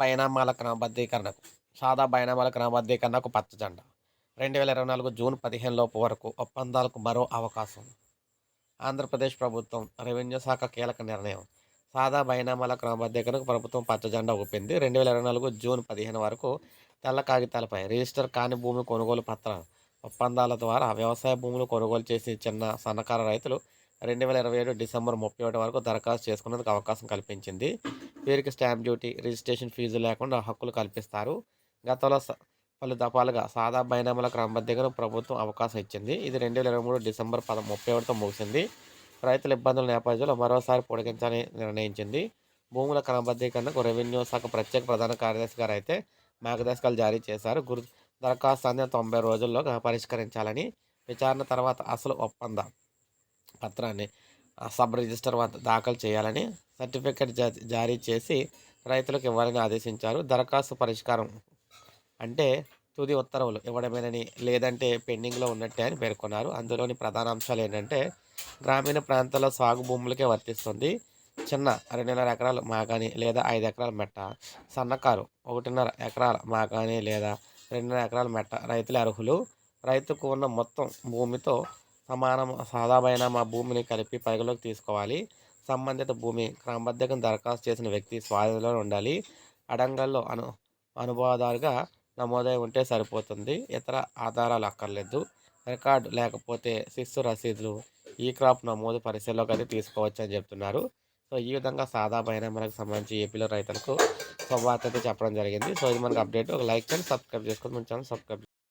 బైనామాల క్రమబద్ధీకరణకు సాదా బైనామాల క్రమబద్ధీకరణకు పచ్చ జెండా. రెండు వేల ఇరవై నాలుగు జూన్ పదిహేను లోపు వరకు ఒప్పందాలకు మరో అవకాశం. ఆంధ్రప్రదేశ్ ప్రభుత్వం రెవెన్యూ శాఖ కీలక నిర్ణయం. సాదా బైనామాల క్రమబద్ధీకరణకు ప్రభుత్వం పచ్చ జెండా ఊపింది. రెండు వేల ఇరవై నాలుగు జూన్ పదిహేను వరకు తెల్ల కాగితాలపై రిజిస్టర్ కాని భూమి కొనుగోలు పత్రం ఒప్పందాల ద్వారా వ్యవసాయ భూములు కొనుగోలు చేసి చిన్న సన్నకారు రైతులు రెండు వేల ఇరవై ఏడు డిసెంబర్ ముప్పై ఒకటి వరకు దరఖాస్తు చేసుకునేందుకు అవకాశం కల్పించింది. వీరికి స్టాంప్ డ్యూటీ రిజిస్ట్రేషన్ ఫీజు లేకుండా హక్కులు కల్పిస్తారు. గతంలో పలు దఫాలుగా సాదా బైనామాల క్రమబద్ధీకరణ ప్రభుత్వం అవకాశం ఇచ్చింది. ఇది రెండు వేల ఇరవై మూడు డిసెంబర్ పద ముప్పై ఒకటితో ముగిసింది. రైతుల ఇబ్బందుల నేపథ్యంలో మరోసారి పొడిగించాలని నిర్ణయించింది. భూముల క్రమబద్ధీకరణకు రెవెన్యూ శాఖ ప్రత్యేక ప్రధాన కార్యదర్శి గారు అయితే మార్గదర్శకాలు జారీ చేశారు. గురు దరఖాస్తు అందిన తొంభై రోజుల్లో పరిష్కరించాలని విచారణ తర్వాత అసలు ఒప్పందం పత్రాన్ని సబ్ రిజిస్టర్ వద్ద దాఖలు చేయాలని సర్టిఫికెట్ జారీ చేసి రైతులకు ఇవ్వాలని ఆదేశించారు. దరఖాస్తు పరిష్కారం అంటే తుది ఉత్తర్వులు ఇవ్వడమేనని లేదంటే పెండింగ్లో ఉన్నట్టే అని పేర్కొన్నారు. అందులోని ప్రధాన అంశాలు ఏంటంటే గ్రామీణ ప్రాంతాల్లో సాగు భూములకే వర్తిస్తుంది. చిన్న రెండున్నర ఎకరాలు మాగాని లేదా ఐదు ఎకరాల మెట్ట సన్నకారు ఒకటిన్నర ఎకరాల మాగాని లేదా రెండున్నర ఎకరాల మెట్ట రైతుల అర్హులు. రైతుకు ఉన్న మొత్తం భూమితో సమానం సాదామైన మా భూమిని కలిపి పరిగణలోకి తీసుకోవాలి. సంబంధిత భూమి క్రమబద్ధకం దరఖాస్తు చేసిన వ్యక్తి స్వాధీనంలో ఉండాలి. అడంగల్లో అను అనుభవదారుగా నమోదై ఉంటే సరిపోతుంది. ఇతర ఆధారాలు అక్కర్లేదు. రికార్డు లేకపోతే శిస్సు రసీదులు ఈ క్రాప్ నమోదు పరిశీలనలోకి అయితే తీసుకోవచ్చు అని చెప్తున్నారు. సో ఈ విధంగా సాదా పైన మనకు సంబంధించి ఏపీలో రైతులకు శుభవార్త అయితే చెప్పడం జరిగింది. సో ఇది మనకు అప్డేట్. ఒక లైక్ చేయండి సబ్స్క్రైబ్ చేసుకొని మన ఛానల్ సబ్స్క్రైబ్